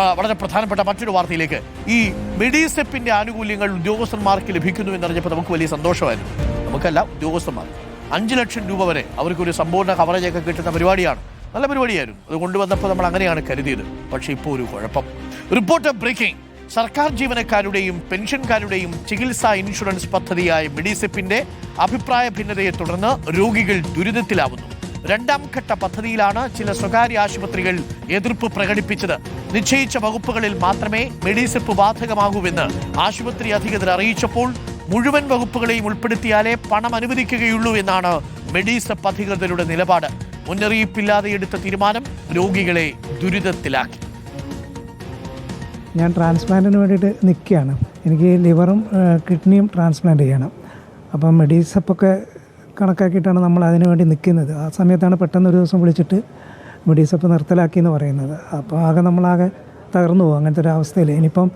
വളരെ പ്രധാനപ്പെട്ട മറ്റൊരു വാർത്തയിലേക്ക്. ഈ മെഡിസെപ്പിന്റെ ആനുകൂല്യങ്ങൾ ഉദ്യോഗസ്ഥന്മാർക്ക് ലഭിക്കുന്നു എന്നറിഞ്ഞപ്പോൾ നമുക്ക് വലിയ സന്തോഷമായിരുന്നു. നമുക്കല്ല ഉദ്യോഗസ്ഥന്മാർ. അഞ്ച് ലക്ഷം രൂപ വരെ അവർക്കൊരു സമ്പൂർണ കവറേജ് ഒക്കെ കിട്ടുന്ന പരിപാടിയാണ്. നല്ല പരിപാടിയായിരുന്നു. അത് കൊണ്ടുവന്നപ്പോൾ നമ്മൾ അങ്ങനെയാണ് കരുതിയത്. പക്ഷേ ഇപ്പോൾ ഒരു കുഴപ്പം. Report breaking. സർക്കാർ ജീവനക്കാരുടെയും പെൻഷൻകാരുടെയും ചികിത്സാ ഇൻഷുറൻസ് പദ്ധതിയായ മെഡിസെപ്പിന്റെ അഭിപ്രായ ഭിന്നതയെ തുടർന്ന് രോഗികൾ ദുരിതത്തിലാവുന്നു. രണ്ടാം ഘട്ട പദ്ധതിയിലാണ് ചില സ്വകാര്യ ആശുപത്രികൾ എതിർപ്പ് പ്രകടിപ്പിച്ചത്. നിശ്ചയിച്ച വകുപ്പുകളിൽ മാത്രമേ മെഡിസെപ്പ് ബാധകമാകൂവെന്ന് ആശുപത്രി അധികൃതർ അറിയിച്ചപ്പോൾ മുഴുവൻ വകുപ്പുകളെയും ഉൾപ്പെടുത്തിയാലേ പണം അനുവദിക്കുകയുള്ളൂ എന്നാണ് മെഡിസെപ്പ് അധികൃതരുടെ നിലപാട്. മുന്നറിയിപ്പില്ലാതെ എടുത്ത തീരുമാനം രോഗികളെ ദുരിതത്തിലാക്കി. ഞാൻ ട്രാൻസ്പ്ലാന്റിന് വേണ്ടിയിട്ട് നിൽക്കുകയാണ്. എനിക്ക് ലിവറും കിഡ്നിയും ട്രാൻസ്പ്ലാന്റ് ചെയ്യണം. അപ്പം മെഡീസപ്പൊക്കെ കണക്കാക്കിയിട്ടാണ് നമ്മൾ അതിന് വേണ്ടി നിൽക്കുന്നത്. ആ സമയത്താണ് പെട്ടെന്ന് ഒരു ദിവസം വിളിച്ചിട്ട് മെഡീസപ്പ് നിർത്തലാക്കി എന്ന് പറയുന്നത്. അപ്പോൾ ആകെ നമ്മളാകെ തകർന്നു പോകും. അങ്ങനത്തെ ഒരു അവസ്ഥയിൽ. ഇനിയിപ്പം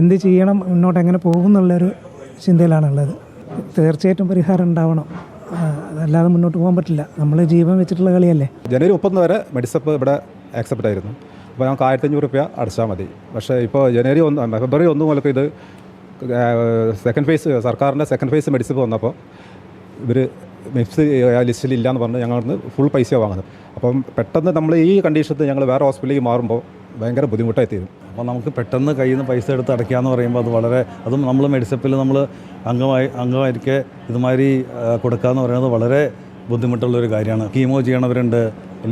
എന്ത് ചെയ്യണം മുന്നോട്ട് എങ്ങനെ പോകും എന്നുള്ളൊരു ചിന്തയിലാണുള്ളത്. തീർച്ചയായിട്ടും പരിഹാരം ഉണ്ടാവണം. അതല്ലാതെ മുന്നോട്ട് പോകാൻ പറ്റില്ല. നമ്മൾ ജീവൻ വെച്ചിട്ടുള്ള കളിയല്ലേ? ജനുവരി മുപ്പത്തൊന്ന് വരെ മെഡിസപ്പ് ഇവിടെ ആക്സെപ്റ്റ് ആയിരുന്നു. അപ്പോൾ നമുക്ക് ആയിരത്തി അഞ്ഞൂറ് റുപ്യ അടച്ചാൽ മതി. പക്ഷേ ഇപ്പോൾ ജനുവരി ഒന്ന് ഫെബ്രുവരി ഒന്ന് മുതലൊക്കെ ഇത് സെക്കൻഡ് ഫേസ് സർക്കാരിന്റെ സെക്കൻഡ് ഫേസ് മെഡിസപ്പ് വന്നപ്പോൾ ഇവർ മിക്സ് ലിസ്റ്റിൽ ഇല്ലയെന്ന് പറഞ്ഞ് ഞങ്ങൾ ഫുൾ പൈസ വാങ്ങുന്നത്. അപ്പം പെട്ടെന്ന് നമ്മൾ ഈ കണ്ടീഷനിൽ ഞങ്ങൾ വേറെ ഹോസ്പിറ്റലിലേക്ക് മാറുമ്പോൾ ഭയങ്കര ബുദ്ധിമുട്ടായി തീരും അപ്പോൾ നമുക്ക് പെട്ടെന്ന് കയ്യിൽ നിന്ന് പൈസ എടുത്ത് എന്ന് പറയുമ്പോൾ അത് വളരെ അതും നമ്മൾ മെഡിസപ്പിൽ നമ്മൾ അംഗമായി അംഗമായിരിക്കെ ഇതുമാതിരി കൊടുക്കുക കൊടുക്കാന്ന് പറയുന്നത് വളരെ ബുദ്ധിമുട്ടുള്ളൊരു കാര്യമാണ്. കീമോ ചെയ്യണവരുണ്ട്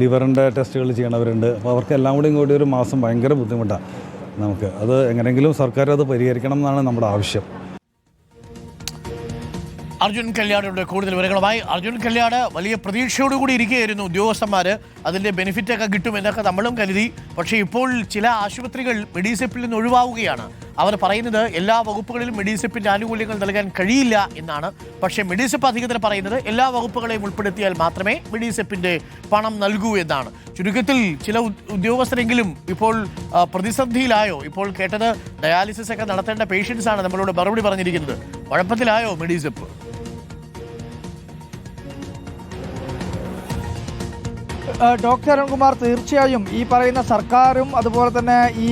ലിവറിന്റെ ടെസ്റ്റുകൾ ചെയ്യണവരുണ്ട്. അപ്പോൾ അവർക്ക് എല്ലാം കൂടി കൂടി ഒരു മാസം ഭയങ്കര ബുദ്ധിമുട്ടാണ് നമുക്ക്. അത് എങ്ങനെയെങ്കിലും സർക്കാർ അത് പരിഹരിക്കണം എന്നാണ് നമ്മുടെ ആവശ്യം. അർജുൻ കല്യാണിയുടെ കൂടുതൽ വിവരങ്ങളുമായി. അർജുൻ കല്യാട് വലിയ പ്രതീക്ഷയോടുകൂടി ഇരിക്കുകയായിരുന്നു ഉദ്യോഗസ്ഥന്മാർ അതിന്റെ ബെനിഫിറ്റ് ഒക്കെ കിട്ടും എന്നൊക്കെ നമ്മളും കരുതി. പക്ഷേ ഇപ്പോൾ ചില ആശുപത്രികൾ മെഡിസിപ്പിൽ നിന്ന് ഒഴിവാവുകയാണ്. അവർ പറയുന്നത് എല്ലാ വകുപ്പുകളിലും മെഡിസിപ്പിന്റെ ആനുകൂല്യങ്ങൾ നൽകാൻ കഴിയില്ല എന്നാണ്. പക്ഷേ മെഡിസിപ്പ് അധികൃതർ പറയുന്നത് എല്ലാ വകുപ്പുകളെയും ഉൾപ്പെടുത്തിയാൽ മാത്രമേ മെഡിസിപ്പിന്റെ പണം നൽകൂ എന്നാണ്. ചുരുക്കത്തിൽ ചില ഉദ്യോഗസ്ഥരെങ്കിലും ഇപ്പോൾ പ്രതിസന്ധിയിലായോ? ഇപ്പോൾ കേട്ടത് ഡയാലിസിസ് ഒക്കെ നടത്തേണ്ട പേഷ്യൻസാണ് നമ്മളോട് മറുപടി പറഞ്ഞിരിക്കുന്നത്. കുഴപ്പത്തിലായോ മെഡിസെപ്പ്? ഡോക്ടർ അരുൺകുമാർ തീർച്ചയായും ഈ പറയുന്ന സർക്കാരും അതുപോലെ തന്നെ ഈ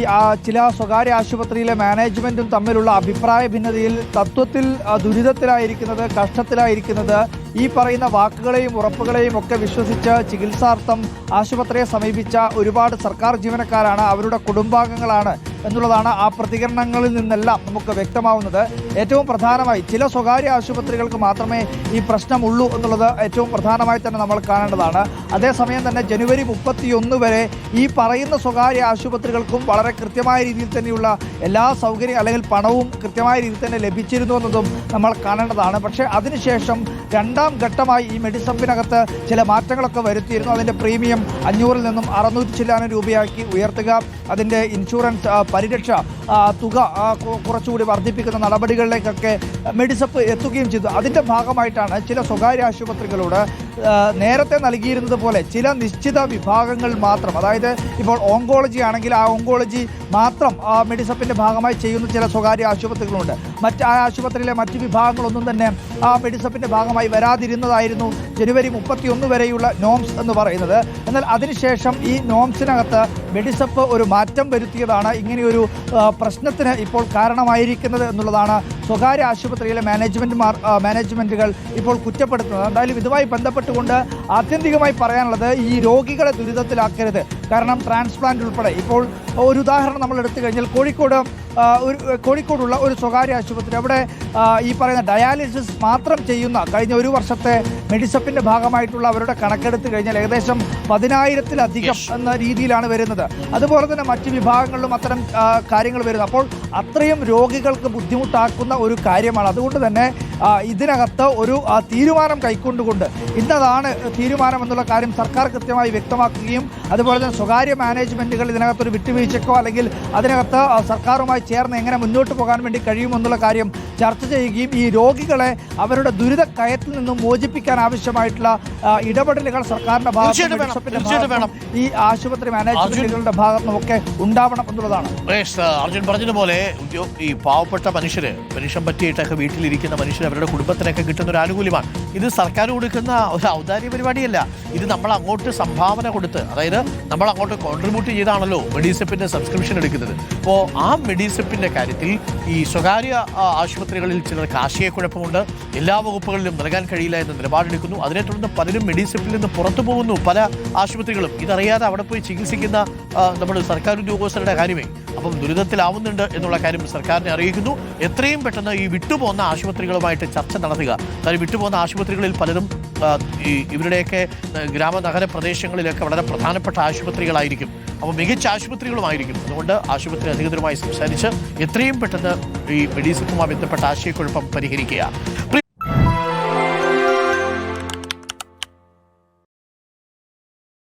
ചില സ്വകാര്യ ആശുപത്രിയിലെ മാനേജ്മെന്റും തമ്മിലുള്ള അഭിപ്രായ ഭിന്നതയിൽ തത്വത്തിൽ ദുരിതത്തിലായിരിക്കുന്നത് കഷ്ടത്തിലായിരിക്കുന്നത് ഈ പറയുന്ന വാക്കുകളെയും ഉറപ്പുകളെയും ഒക്കെ വിശ്വസിച്ച് ചികിത്സാർത്ഥം ആശുപത്രിയെ സമീപിച്ച ഒരുപാട് സർക്കാർ ജീവനക്കാരാണ് അവരുടെ കുടുംബാംഗങ്ങളാണ്. എന്നുള്ളതാണ് ആ പ്രതികരണങ്ങളിൽ നിന്നെല്ലാം നമുക്ക് വ്യക്തമാവുന്നത്. ഏറ്റവും പ്രധാനമായി ചില സ്വകാര്യ ആശുപത്രികൾക്ക് മാത്രമേ ഈ പ്രശ്നമുള്ളൂ എന്നുള്ളത് ഏറ്റവും പ്രധാനമായി തന്നെ നമ്മൾ കാണേണ്ടതാണ്. അതേസമയം തന്നെ ജനുവരി മുപ്പത്തിയൊന്ന് വരെ ഈ പറയുന്ന സ്വകാര്യ ആശുപത്രികൾക്കും വളരെ കൃത്യമായ രീതിയിൽ തന്നെയുള്ള എല്ലാ സൗകര്യം അല്ലെങ്കിൽ പണവും കൃത്യമായ രീതിയിൽ തന്നെ ലഭിച്ചിരുന്നു എന്നതും നമ്മൾ കാണേണ്ടതാണ്. പക്ഷേ അതിനുശേഷം രണ്ടാം ഘട്ടമായി ഈ മെഡിസപ്പിനകത്ത് ചില മാറ്റങ്ങളൊക്കെ വരുത്തിയിരുന്നു. അതിന്റെ പ്രീമിയം അഞ്ഞൂറിൽ നിന്നും അറുന്നൂറ്റി ചില്ലാനം രൂപയാക്കി ഉയർത്തുക. അതിന്റെ ഇൻഷുറൻസ് പരിരക്ഷ തുക കുറച്ചുകൂടി വർദ്ധിപ്പിക്കുന്ന നടപടികളിലേക്കൊക്കെ മെഡിസപ്പ് എത്തുകയും ചെയ്തു. അതിന്റെ ഭാഗമായിട്ടാണ് ചില സ്വകാര്യ ആശുപത്രികളോട് നേരത്തെ നൽകിയിരുന്നത് പോലെ ചില നിശ്ചിത വിഭാഗങ്ങൾ മാത്രം. അതായത് ഇപ്പോൾ ഓങ്കോളജി ആണെങ്കിൽ ആ ഓങ്കോളജി മാത്രം ആ, മെഡിസപ്പിന്റെ ഭാഗമായി ചെയ്യുന്ന ചില സ്വകാര്യ ആശുപത്രികളുണ്ട്. മറ്റ് ആ ആശുപത്രിയിലെ മറ്റ് വിഭാഗങ്ങളൊന്നും തന്നെ ആ മെഡിസപ്പിന്റെ ഭാഗമായി വരാതിരുന്നതായിരുന്നു ജനുവരി മുപ്പത്തിയൊന്ന് വരെയുള്ള നോംസ് എന്ന് പറയുന്നത്. എന്നാൽ അതിനുശേഷം ഈ നോംസിനകത്ത് മെഡിസപ്പ് ഒരു മാറ്റം വരുത്തിയതാണ് ഇങ്ങനെയൊരു പ്രശ്നത്തിന് ഇപ്പോൾ കാരണമായിരിക്കുന്നത് എന്നുള്ളതാണ് സ്വകാര്യ ആശുപത്രിയിലെ മാനേജ്മെന്റ് മാനേജ്മെന്റുകൾ മാനേജ്മെന്റുകൾ ഇപ്പോൾ കുറ്റപ്പെടുത്തുന്നത്. എന്തായാലും ഇതുമായി ബന്ധപ്പെട്ടുകൊണ്ട് ആത്യന്തികമായി പറയാനുള്ളത് ഈ രോഗികളെ ദുരിതത്തിലാക്കരുത്. കാരണം ട്രാൻസ്പ്ലാന്റ് ഉൾപ്പെടെ. ഇപ്പോൾ ഒരു ഉദാഹരണം നമ്മൾ എടുത്തു കഴിഞ്ഞാൽ കോഴിക്കോട് ഒരു കോഴിക്കോടുള്ള ഒരു സ്വകാര്യ ആശുപത്രി. അവിടെ ഈ പറയുന്ന ഡയാലിസിസ് മാത്രം ചെയ്യുന്ന കഴിഞ്ഞ ഒരു വർഷത്തെ മെഡിസപ്പിന്റെ ഭാഗമായിട്ടുള്ള അവരുടെ കണക്കെടുത്ത് കഴിഞ്ഞാൽ ഏകദേശം പതിനായിരത്തിലധികം എന്ന രീതിയിലാണ് വരുന്നത്. അതുപോലെ തന്നെ മറ്റ് വിഭാഗങ്ങളിലും അത്തരം കാര്യങ്ങൾ വരുന്നത്. അപ്പോൾ അത്രയും രോഗികൾക്ക് ബുദ്ധിമുട്ടാക്കുന്ന ഒരു കാര്യമാണ്. അതുകൊണ്ട് തന്നെ ഇതിനകത്ത് ഒരു തീരുമാനം കൈക്കൊണ്ടുകൊണ്ട് ഇന്നതാണ് തീരുമാനം എന്നുള്ള കാര്യം സർക്കാർ കൃത്യമായി വ്യക്തമാക്കുകയും അതുപോലെ തന്നെ സ്വകാര്യ മാനേജ്മെന്റുകൾ ഇതിനകത്തൊരു വിട്ടുവീഴ്ചക്കോ അല്ലെങ്കിൽ അതിനകത്ത് സർക്കാരുമായി ചേർന്ന് എങ്ങനെ മുന്നോട്ട് പോകാൻ വേണ്ടി കഴിയുമെന്നുള്ള കാര്യം ചർച്ച ചെയ്യുകയും ഈ രോഗികളെ അവരുടെ ദുരിത കയത്തിൽ നിന്നും മോചിപ്പിക്കാൻ ആവശ്യമായിട്ടുള്ള ഇടപെടലുകൾ സർക്കാരിന്റെ ഭാഗത്തും ഈ ആശുപത്രി മാനേജ്മെന്റുകളുടെ ഭാഗത്തും ഒക്കെ ഉണ്ടാവണം എന്നുള്ളതാണ്. അർജുൻ പറഞ്ഞതുപോലെ ഈ പാവപ്പെട്ട മനുഷ്യര് മനുഷ്യൻ പറ്റിയിട്ടൊക്കെ വീട്ടിലിരിക്കുന്ന മനുഷ്യരെ അവരുടെ കുടുംബത്തിനൊക്കെ കിട്ടുന്ന ഒരു ആനുകൂല്യമാണ്. ഇത് സർക്കാർ കൊടുക്കുന്ന ഒരു ഔദാര്യ പരിപാടിയല്ല. ഇത് നമ്മൾ അങ്ങോട്ട് സംഭാവന കൊടുത്ത് അതായത് നമ്മൾ അങ്ങോട്ട് കോൺട്രിബ്യൂട്ട് ചെയ്താണല്ലോ മെഡിസെപ്പിന്റെ സബ്സ്ക്രിപ്ഷൻ എടുക്കുന്നത്. അപ്പോൾ ആ മെഡിസെപ്പിന്റെ കാര്യത്തിൽ ഈ സ്വകാര്യ ആശുപത്രികളിൽ ചിലർക്ക് ആശയക്കുഴപ്പമുണ്ട് എല്ലാ വകുപ്പുകളിലും നൽകാൻ കഴിയില്ല എന്ന് നിലപാടെടുക്കുന്നു. അതിനെ തുടർന്ന് പലരും മെഡിസെപ്പിൽ നിന്ന് പുറത്തു പോകുന്നു പല ആശുപത്രികളും. ഇതറിയാതെ അവിടെ പോയി ചികിത്സിക്കുന്ന നമ്മുടെ സർക്കാർ ഉദ്യോഗസ്ഥരുടെ കാര്യമേ. അപ്പം ദുരിതത്തിലാവുന്നുണ്ട് എന്നുള്ള കാര്യം സർക്കാരിനെ അറിയിക്കുന്നു. എത്രയും പെട്ടെന്ന് ഈ വിട്ടുപോകുന്ന ആശുപത്രികളുമായിട്ട് ചർച്ച നടത്തുക. കാര്യം വിട്ടുപോകുന്ന ആശുപത്രികളിൽ പലതും ഈ ഇവരുടെയൊക്കെ ഗ്രാമ നഗര പ്രദേശങ്ങളിലൊക്കെ വളരെ പ്രധാനപ്പെട്ട ആശുപത്രികളായിരിക്കും. അപ്പോൾ മികച്ച ആശുപത്രികളുമായിരിക്കും. അതുകൊണ്ട് ആശുപത്രി അധികൃതരുമായി സംസാരിച്ച് എത്രയും പെട്ടെന്ന് ഈ മെഡിസിനുമായി ബന്ധപ്പെട്ട ആശയക്കുഴപ്പം പരിഹരിക്കുക.